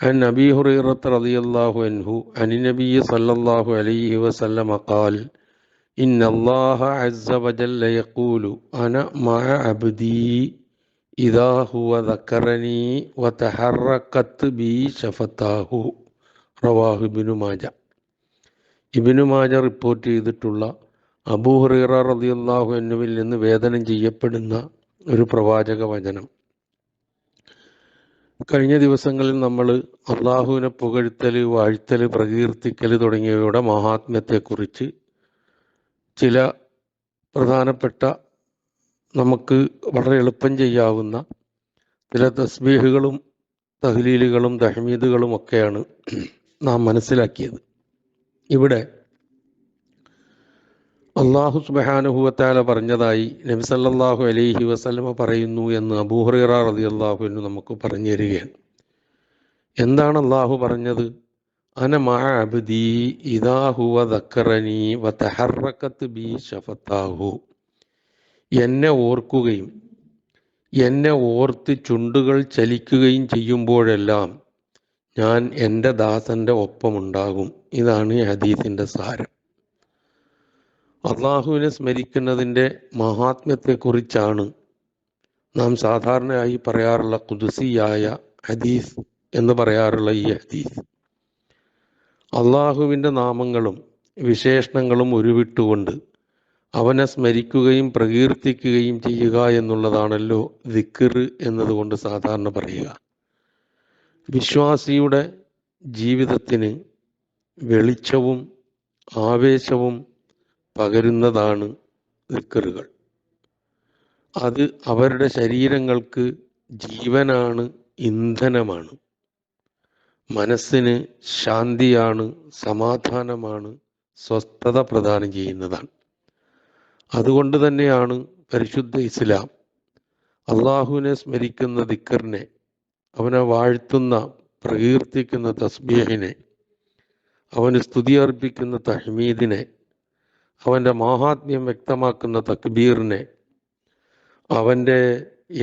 عن أبي هريرة رضي الله عنه عن النبي صلى الله عليه وسلم قال إن الله عز وجل يقول أنا مع عبدي إذا هو ذكرني وتحركت بي شفتاه റവാഹു Ibn Majah Ibn Majah report ചെയ്തിട്ടുള്ള Abu ഹുറൈറ റളിയല്ലാഹു അൻഹുവിൽ നിന്ന് വേദനം ചെയ്യപ്പെടുന്ന ഒരു പ്രവാചക വചനം കഴിഞ്ഞ ദിവസങ്ങളിൽ നമ്മൾ അള്ളാഹുവിനെ പുകഴ്ത്തൽ വാഴ്ത്തൽ പ്രകീർത്തിക്കൽ തുടങ്ങിയവയുടെ മഹാത്മ്യത്തെക്കുറിച്ച് ചില പ്രധാനപ്പെട്ട നമുക്ക് വളരെ എളുപ്പം ചെയ്യാവുന്ന ചില തസ്ബീഹുകളും തഹ്ലീലുകളും തഹ്മീദുകളും ഒക്കെയാണ് നാം മനസ്സിലാക്കിയത്. ഇവിടെ അള്ളാഹു സുബാനുഹുവത്താല പറഞ്ഞതായി നബി സല്ലല്ലാഹു അലൈഹി വസ്ലമ പറയുന്നു എന്ന് അബൂഹറിറ റളിയല്ലാഹു എന്ന് നമുക്ക് പറഞ്ഞു തരികയാണ്. എന്താണ് അള്ളാഹു പറഞ്ഞത്? അന മഅ അബ്ദി ഇദാ ഹുവ ദക്കറനി വതഹറക്കത്ത് ബി ഷഫത്താഹു എന്നെ ഓർക്കുകയും എന്നെ ഓർത്ത് ചുണ്ടുകൾ ചലിക്കുകയും ചെയ്യുമ്പോഴെല്ലാം ഞാൻ എന്റെ ദാസന്റെ ഒപ്പമുണ്ടാകും. ഇതാണ് ഹദീസിന്റെ സാരം. അള്ളാഹുവിനെ സ്മരിക്കുന്നതിന്റെ മഹാത്മ്യത്തെക്കുറിച്ചാണ് നാം സാധാരണയായി പറയാറുള്ള കുതുസിയായ ഹദീസ് എന്ന് പറയാറുള്ള ഈ ഹദീസ്. അള്ളാഹുവിന്റെ നാമങ്ങളും വിശേഷണങ്ങളും ഉരുവിട്ടുകൊണ്ട് അവനെ സ്മരിക്കുകയും പ്രകീർത്തിക്കുകയും ചെയ്യുക എന്നുള്ളതാണല്ലോ ദിക്കർ എന്നതുകൊണ്ട് സാധാരണ പറയുക. വിശ്വാസിയുടെ ജീവിതത്തിന് വെളിച്ചവും ആവേശവും പകരുന്നതാണ് ദിക്കറുകൾ അത് അവരുടെ ശരീരങ്ങൾക്ക് ജീവനാണ് ഇന്ധനമാണ്. മനസ്സിന് ശാന്തിയാണ് സമാധാനമാണ് സ്വസ്ഥത പ്രദാനം ചെയ്യുന്നതാണ്. അതുകൊണ്ട് തന്നെയാണ് പരിശുദ്ധ ഇസ്ലാം. അള്ളാഹുവിനെ സ്മരിക്കുന്ന ദിക്കറിനെ അവനെ വാഴ്ത്തുന്ന പ്രകീർത്തിക്കുന്ന തസ്ബീഹിനെ അവന് സ്തുതി അർപ്പിക്കുന്ന തഹ്മീദിനെ അവന്റെ മാഹാത്മ്യം വ്യക്തമാക്കുന്ന തക്ബീറിനെ അവന്റെ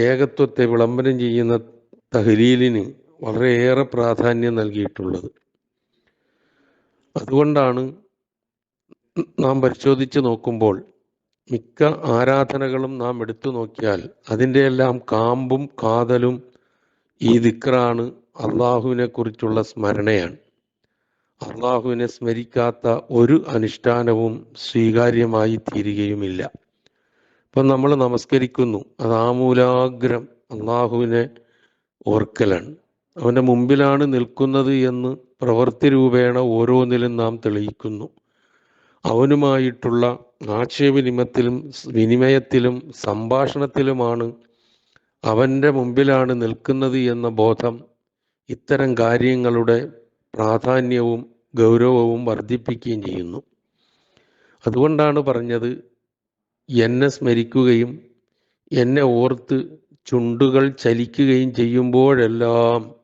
ഏകത്വത്തെ വിളംബരം ചെയ്യുന്ന തഹലീലിന് വളരെയേറെ പ്രാധാന്യം നൽകിയിട്ടുള്ളത്. അതുകൊണ്ടാണ് നാം പരിശോധിച്ച് നോക്കുമ്പോൾ മിക്ക ആരാധനകളും നാം എടുത്തു നോക്കിയാൽ അതിന്റെ എല്ലാം കാമ്പും കാതലും ഈ ദിക്റാണ് അള്ളാഹുവിനെ കുറിച്ചുള്ള സ്മരണയാണ്. അള്ളാഹുവിനെ സ്മരിക്കാത്ത ഒരു അനുഷ്ഠാനവും സ്വീകാര്യമായി തീരുകയുമില്ല. ഇപ്പം നമ്മൾ നമസ്കരിക്കുന്നു. അത് ആമൂലാഗ്രം അള്ളാഹുവിനെ ഓർക്കലാണ്. അവന്റെ മുമ്പിലാണ് നിൽക്കുന്നത് എന്ന് പ്രവൃത്തി രൂപേണ ഓരോന്നിലും നാം തെളിയിക്കുന്നു. അവനുമായിട്ടുള്ള ആശയവിനിമയത്തിലും വിനിമയത്തിലും സംഭാഷണത്തിലുമാണ് അവന്റെ മുമ്പിലാണ് നിൽക്കുന്നത് എന്ന ബോധം ഇത്തരം കാര്യങ്ങളുടെ പ്രാധാന്യവും ഗൗരവവും വർദ്ധിപ്പിക്കുകയും ചെയ്യുന്നു. അതുകൊണ്ടാണ് പറഞ്ഞത് എന്നെ സ്മരിക്കുകയും എന്നെ ഓർത്ത് ചുണ്ടുകൾ ചലിക്കുകയും ചെയ്യുമ്പോഴെല്ലാം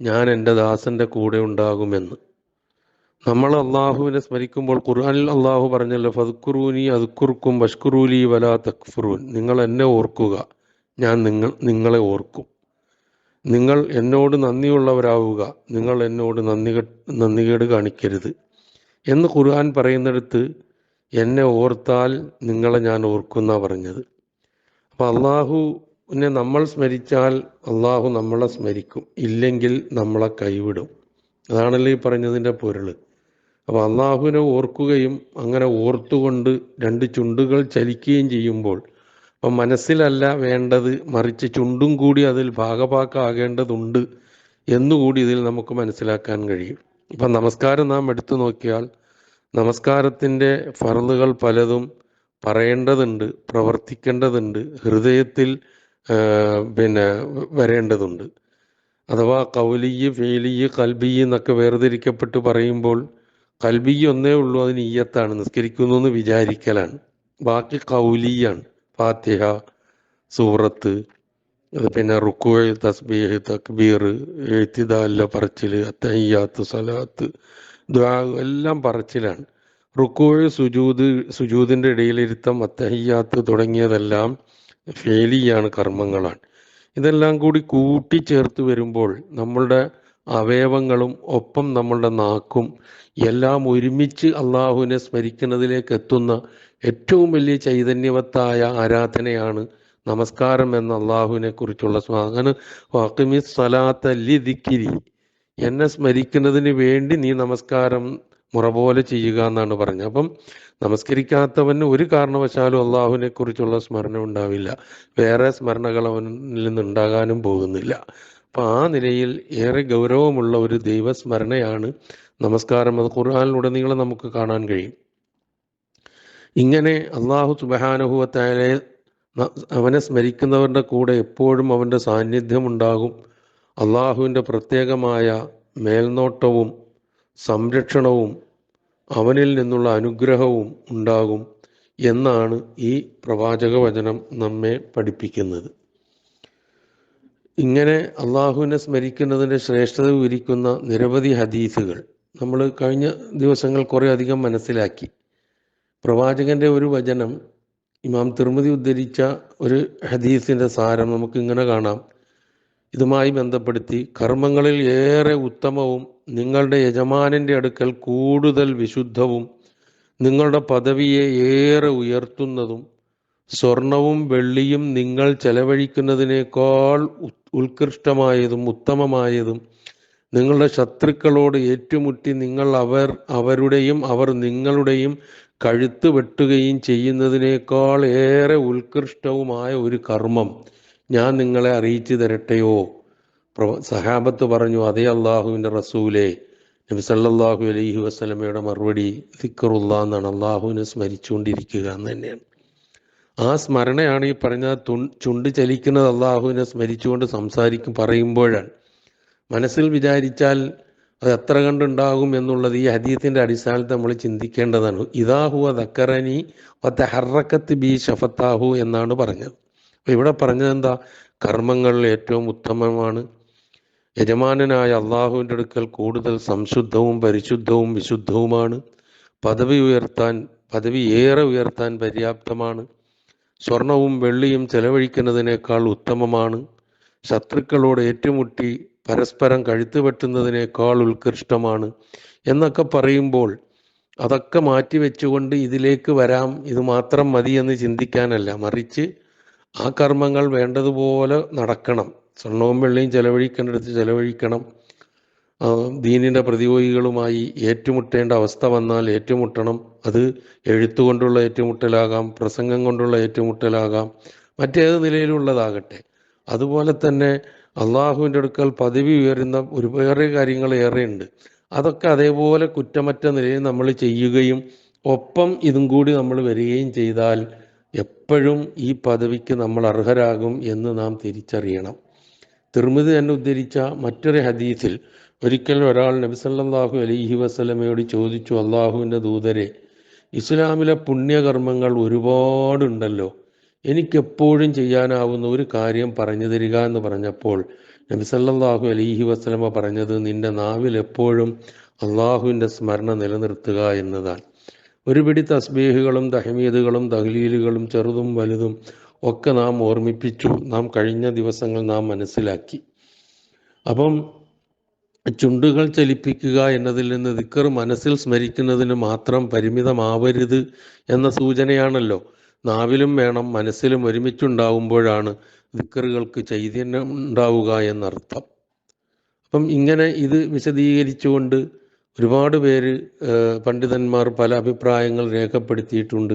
ഞാൻ എന്റെ ദാസന്റെ കൂടെ ഉണ്ടാകുമെന്ന്. നമ്മൾ അള്ളാഹുവിനെ സ്മരിക്കുമ്പോൾ ഖുർആനിൽ അള്ളാഹു പറഞ്ഞല്ലോ ഫതുക്കുറൂനി അതുക്കുർക്കും ബഷ്കുറൂലി വലാ തക്ഫുറൂൻ. നിങ്ങൾ എന്നെ ഓർക്കുക ഞാൻ നിങ്ങൾ നിങ്ങളെ ഓർക്കും. നിങ്ങൾ എന്നോട് നന്ദിയുള്ളവരാവുക. നിങ്ങൾ എന്നോട് നന്ദി നന്ദികേട് കാണിക്കരുത്. എന്ന് ഖുർആൻ പറയുന്നിടത്ത് എന്നെ ഓർത്താൽ നിങ്ങളെ ഞാൻ ഓർക്കുന്ന പറഞ്ഞത്. അപ്പം അള്ളാഹുവിനെ നമ്മൾ സ്മരിച്ചാൽ അള്ളാഹു നമ്മളെ സ്മരിക്കും. ഇല്ലെങ്കിൽ നമ്മളെ കൈവിടും. അതാണല്ലോ ഈ പറഞ്ഞതിന്റെ പൊരുൾ. അപ്പോൾ അള്ളാഹുവിനെ ഓർക്കുകയും അങ്ങനെ ഓർത്തുകൊണ്ട് രണ്ട് ചുണ്ടുകൾ ചലിക്കുകയും ചെയ്യുമ്പോൾ അപ്പം മനസ്സിലല്ല വേണ്ടത് മറിച്ച് ചുണ്ടും കൂടി അതിൽ ഭാഗഭാക്കാകേണ്ടതുണ്ട് എന്നുകൂടി ഇതിൽ നമുക്ക് മനസ്സിലാക്കാൻ കഴിയും. ഇപ്പം നമസ്കാരം നാം എടുത്തു നോക്കിയാൽ നമസ്കാരത്തിന്റെ ഫറലുകൾ പലതും പറയേണ്ടതുണ്ട് പ്രവർത്തിക്കേണ്ടതുണ്ട് ഹൃദയത്തിൽ പിന്നെ വരേണ്ടതുണ്ട്. അഥവാ കൗലിയ് ഫേലിയ് കൽബിയ് എന്നൊക്കെ വേർതിരിക്കപ്പെട്ട് പറയുമ്പോൾ കൽബി ഒന്നേ ഉള്ളൂ അത് നീയത്താണ് നിസ്കരിക്കുന്നു എന്ന് വിചാരിക്കലാണ്. ബാക്കി കൗലിയാണ് ഫാത്തിഹ സൂറത്ത് പിന്നെ റുക്കു തസ്ബീഹ് തക്ബീർ എഴുത്തിദാല പറച്ചിൽ അത്തയ്യാത്ത് സലാത്ത് ദ്വാ എല്ലാം പറച്ചിലാണ്. റുക്കുവ സുജൂദ് സുജൂദിന്റെ ഇടയിലിരുത്തം അത്തഹിയാത്ത് തുടങ്ങിയതെല്ലാം ഫേലിയാണ് കർമ്മങ്ങളാണ്. ഇതെല്ലാം കൂടി കൂട്ടിച്ചേർത്ത് വരുമ്പോൾ നമ്മളുടെ അവയവങ്ങളും ഒപ്പം നമ്മളുടെ നാക്കും എല്ലാം ഒരുമിച്ച് അള്ളാഹുവിനെ സ്മരിക്കുന്നതിലേക്ക് എത്തുന്ന ഏറ്റവും വലിയ ചൈതന്യവത്തായ ആരാധനയാണ് നമസ്കാരം എന്ന അള്ളാഹുവിനെ കുറിച്ചുള്ള അങ്ങനെ വാക്കിമി സലാത്ത ലിദിക്കിരി എന്നെ സ്മരിക്കുന്നതിന് വേണ്ടി നീ നമസ്കാരം മുറ പോലെ ചെയ്യുക എന്നാണ് പറഞ്ഞത്. അപ്പം നമസ്കരിക്കാത്തവന് ഒരു കാരണവശാലും അള്ളാഹുവിനെ കുറിച്ചുള്ള സ്മരണ ഉണ്ടാവില്ല. വേറെ സ്മരണകൾ അവനിൽ നിന്നുണ്ടാകാനും പോകുന്നില്ല. അപ്പം ആ നിലയിൽ ഏറെ ഗൗരവമുള്ള ഒരു ദൈവസ്മരണയാണ് നമസ്കാരം. അത് ഖുർആാനിലുടനീളം നമുക്ക് കാണാൻ കഴിയും. ഇങ്ങനെ അള്ളാഹു സുബഹാനുഭവത്തായാലെ അവനെ സ്മരിക്കുന്നവരുടെ കൂടെ എപ്പോഴും അവന്റെ സാന്നിധ്യം ഉണ്ടാകും അള്ളാഹുവിന്റെ പ്രത്യേകമായ മേൽനോട്ടവും സംരക്ഷണവും അവനിൽ നിന്നുള്ള അനുഗ്രഹവും ഉണ്ടാകും എന്നാണ് ഈ പ്രവാചക വചനം നമ്മെ പഠിപ്പിക്കുന്നത്. ഇങ്ങനെ അള്ളാഹുവിനെ സ്മരിക്കുന്നതിന്റെ ശ്രേഷ്ഠത വിവരിക്കുന്ന നിരവധി ഹദീസുകൾ നമ്മൾ കഴിഞ്ഞ ദിവസങ്ങൾ കുറേ അധികം മനസ്സിലാക്കി. പ്രവാചകന്റെ ഒരു വചനം ഇമാം തിർമതി ഉദ്ധരിച്ച ഒരു ഹദീസിന്റെ സാരം നമുക്ക് ഇങ്ങനെ കാണാം. ഇതുമായി ബന്ധപ്പെടുത്തി കർമ്മങ്ങളിൽ ഏറെ ഉത്തമവും നിങ്ങളുടെ യജമാനന്റെ അടുക്കൽ കൂടുതൽ വിശുദ്ധവും നിങ്ങളുടെ പദവിയെ ഏറെ ഉയർത്തുന്നതും സ്വർണവും വെള്ളിയും നിങ്ങൾ ചെലവഴിക്കുന്നതിനേക്കാൾ ഉത്കൃഷ്ടമായതും ഉത്തമമായതും നിങ്ങളുടെ ശത്രുക്കളോട് ഏറ്റുമുട്ടി നിങ്ങൾ അവർ അവരുടെയും അവർ നിങ്ങളുടെയും കഴുത്ത് വെട്ടുകയും ചെയ്യുന്നതിനേക്കാൾ ഏറെ ഉത്കൃഷ്ടവുമായ ഒരു കർമ്മം ഞാൻ നിങ്ങളെ അറിയിച്ചു തരട്ടെയോ? സഹാബത്ത് പറഞ്ഞു അതേ അള്ളാഹുവിന്റെ റസൂലെ നബി സല്ലാഹു അലൈഹി വസ്ലമയുടെ മറുപടി സിക്കറുള്ള എന്നാണ്. അള്ളാഹുവിനെ സ്മരിച്ചുകൊണ്ടിരിക്കുക എന്ന് തന്നെയാണ്. ആ സ്മരണയാണ് ഈ പറഞ്ഞ ചുണ്ട് ചലിക്കുന്നത് അള്ളാഹുവിനെ സ്മരിച്ചുകൊണ്ട് സംസാരിക്കും പറയുമ്പോഴാണ്. മനസ്സിൽ വിചാരിച്ചാൽ അത് എത്ര കണ്ടുണ്ടാകും എന്നുള്ളത് ഈ ഹദീത്തിന്റെ അടിസ്ഥാനത്തിൽ നമ്മൾ ചിന്തിക്കേണ്ടതാണ്. ഇതാഹുവ ദക്കറനി ഒത്ത ഹറക്കത്ത് ബി ഷഫത്താഹു എന്നാണ് പറഞ്ഞത്. അപ്പോൾ ഇവിടെ പറഞ്ഞത് എന്താ കർമ്മങ്ങൾ ഏറ്റവും ഉത്തമമാണ്. യജമാനനായ അള്ളാഹുവിന്റെ അടുക്കൽ കൂടുതൽ സംശുദ്ധവും പരിശുദ്ധവും വിശുദ്ധവുമാണ്. പദവി ഉയർത്താൻ പദവി ഏറെ ഉയർത്താൻ പര്യാപ്തമാണ്. സ്വർണവും വെള്ളിയും ചെലവഴിക്കുന്നതിനേക്കാൾ ഉത്തമമാണ്. ശത്രുക്കളോട് ഏറ്റുമുട്ടി പരസ്പരം കഴുത്ത് വെട്ടുന്നതിനേക്കാൾ ഉത്കൃഷ്ടമാണ് എന്നൊക്കെ പറയുമ്പോൾ അതൊക്കെ മാറ്റി വെച്ചുകൊണ്ട് ഇതിലേക്ക് വരാം ഇത് മാത്രം മതി എന്ന് ചിന്തിക്കാനല്ല. മറിച്ച് ആ കർമ്മങ്ങൾ വേണ്ടതുപോലെ നടക്കണം. സ്വർണവും വെള്ളിയും ചെലവഴിക്കേണ്ടടുത്ത് ചെലവഴിക്കണം. ദീനിന്റെ പ്രതിയോഗികളുമായി ഏറ്റുമുട്ടേണ്ട അവസ്ഥ വന്നാൽ ഏറ്റുമുട്ടണം. അത് എഴുത്തുകൊണ്ടുള്ള ഏറ്റുമുട്ടലാകാം പ്രസംഗം കൊണ്ടുള്ള ഏറ്റുമുട്ടലാകാം മറ്റേത് നിലയിലുള്ളതാകട്ടെ. അതുപോലെ തന്നെ അള്ളാഹുവിന്റെ അടുക്കൽ പദവി ഉയരുന്ന ഒരുപാട് കാര്യങ്ങൾ ഏറെയുണ്ട്. അതൊക്കെ അതേപോലെ കുറ്റമറ്റ നിലയിൽ നമ്മൾ ചെയ്യുകയും ഒപ്പം ഇതും കൂടി നമ്മൾ വരികയും ചെയ്താൽ എപ്പോഴും ഈ പദവിക്ക് നമ്മൾ അർഹരാകും എന്ന് നാം തിരിച്ചറിയണം. തിർമിതി തന്നെ ഉദ്ധരിച്ച മറ്റൊരു ഹദീസിൽ ഒരിക്കൽ ഒരാൾ നബിസല്ലാഹു അലൈഹി വസ്ലമയോട് ചോദിച്ചു അള്ളാഹുവിന്റെ ദൂതരെ ഇസ്ലാമിലെ പുണ്യകർമ്മങ്ങൾ ഒരുപാടുണ്ടല്ലോ എനിക്കെപ്പോഴും ചെയ്യാനാവുന്ന ഒരു കാര്യം പറഞ്ഞു തരിക എന്ന് പറഞ്ഞപ്പോൾ നബി സല്ലല്ലാഹു അലൈഹി വസ്ലമ പറഞ്ഞത് നിന്റെ നാവിൽ എപ്പോഴും അള്ളാഹുവിന്റെ സ്മരണ നിലനിർത്തുക എന്നതാണ്. ഒരു പിടി തസ്ബീഹുകളും തഹമീദുകളും തഹ്ലീലുകളും ചെറുതും വലുതും ഒക്കെ നാം ഓർമ്മിപ്പിച്ചു. നാം കഴിഞ്ഞ ദിവസങ്ങൾ നാം മനസ്സിലാക്കി. അപ്പം ചുണ്ടുകൾ ചലിപ്പിക്കുക എന്നതിൽ നിന്ന് ദിക്കർ മനസ്സിൽ സ്മരിക്കുന്നതിന് മാത്രം പരിമിതമാവരുത് എന്ന സൂചനയാണല്ലോ. നാവിലും വേണം മനസ്സിലും ഒരുമിച്ചുണ്ടാവുമ്പോഴാണ് ദിക്കറുകൾക്ക് ചൈതന്യം ഉണ്ടാവുക എന്നർത്ഥം. അപ്പം ഇങ്ങനെ ഇത് വിശദീകരിച്ചുകൊണ്ട് ഒരുപാട് പേര് പണ്ഡിതന്മാർ പല അഭിപ്രായങ്ങൾ രേഖപ്പെടുത്തിയിട്ടുണ്ട്.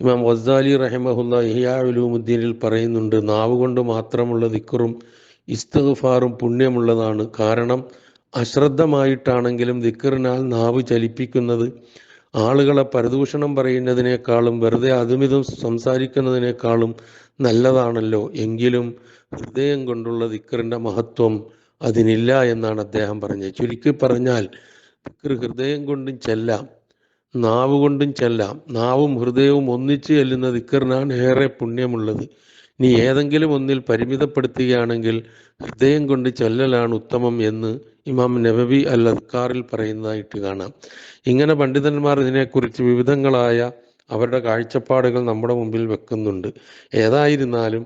ഇമാം വസാലി റഹമഹുല്ല ഇഹിയാലുമുദ്ദീനിൽ പറയുന്നുണ്ട് നാവ് കൊണ്ട് മാത്രമുള്ള ദിക്കറും ഇസ്തഫാറും പുണ്യമുള്ളതാണ്. കാരണം അശ്രദ്ധമായിട്ടാണെങ്കിലും ദിക്കറിനാൽ നാവ് ചലിപ്പിക്കുന്നത് ആളുകളെ പരദൂഷണം പറയുന്നതിനേക്കാളും വെറുതെ അതുമിതും സംസാരിക്കുന്നതിനേക്കാളും നല്ലതാണല്ലോ. എങ്കിലും ഹൃദയം കൊണ്ടുള്ള ദിക്കറിന്റെ മഹത്വം അതിനില്ല എന്നാണ് അദ്ദേഹം പറഞ്ഞത്. ചുരുക്കി പറഞ്ഞാൽ ദിക്കർ ഹൃദയം കൊണ്ടും ചെല്ലാം നാവ് കൊണ്ടും ചെല്ലാം നാവും ഹൃദയവും ഒന്നിച്ച് ചെല്ലുന്ന ദിക്കറിനാണ് ഏറെ പുണ്യമുള്ളത്. ഇനി ഏതെങ്കിലും ഒന്നിൽ പരിമിതപ്പെടുത്തുകയാണെങ്കിൽ ഹൃദയം കൊണ്ട് ചൊല്ലലാണ് ഉത്തമം എന്ന് ഇമാം നബബി അൽ അസ്കാറിൽ പറയുന്നതായിട്ട് കാണാം. ഇങ്ങനെ പണ്ഡിതന്മാർ ഇതിനെക്കുറിച്ച് വിവിധങ്ങളായ അവരുടെ കാഴ്ചപ്പാടുകൾ നമ്മുടെ മുമ്പിൽ വെക്കുന്നുണ്ട്. ഏതായിരുന്നാലും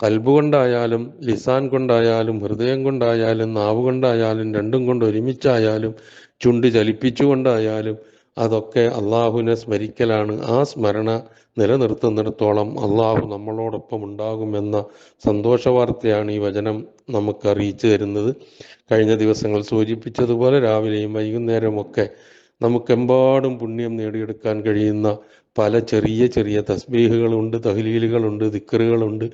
കൽബ് കൊണ്ടായാലും ലിസാൻ കൊണ്ടായാലും ഹൃദയം കൊണ്ടായാലും നാവ് കൊണ്ടായാലും രണ്ടും കൊണ്ട് ഒരുമിച്ചായാലും ചുണ്ട് ചലിപ്പിച്ചുകൊണ്ടായാലും അതൊക്കെ അള്ളാഹുവിനെ സ്മരിക്കലാണ്. ആ സ്മരണ നിലനിർത്തുന്നിടത്തോളം അള്ളാഹു നമ്മളോടൊപ്പം ഉണ്ടാകുമെന്ന സന്തോഷ വാർത്തയാണ് ഈ വചനം നമുക്ക് അറിയിച്ചു തരുന്നത്. കഴിഞ്ഞ ദിവസങ്ങൾ സൂചിപ്പിച്ചതുപോലെ രാവിലെയും വൈകുന്നേരവും ഒക്കെ നമുക്കെമ്പാടും പുണ്യം നേടിയെടുക്കാൻ കഴിയുന്ന പല ചെറിയ ചെറിയ തസ്ബീഹുകളുണ്ട് തഹ്ലീലുകളുണ്ട് ദിക്കറുകളുണ്ട്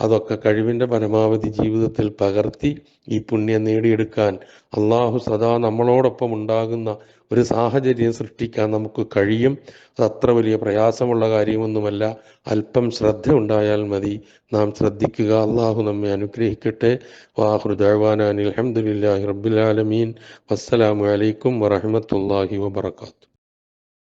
അതൊക്കെ കഴിവിന്റെ പരമാവധി ജീവിതത്തിൽ പകർത്തി ഈ പുണ്യം നേടിയെടുക്കാൻ അള്ളാഹു സദാ നമ്മളോടൊപ്പം ഉണ്ടാകുന്ന ഒരു സാഹചര്യം സൃഷ്ടിക്കാൻ നമുക്ക് കഴിയും. അത് അത്ര വലിയ പ്രയാസമുള്ള കാര്യമൊന്നുമല്ല. അല്പം ശ്രദ്ധ ഉണ്ടായാൽ മതി. നാം ശ്രദ്ധിക്കുക. അള്ളാഹു നമ്മെ അനുഗ്രഹിക്കട്ടെ. വാഹൃദാൻ അലഹമുല്ലാഹി റബുലാലമീൻ വസ്സലാമലൈക്കും വറഹമത്തല്ലാഹി വബർക്കാത്തു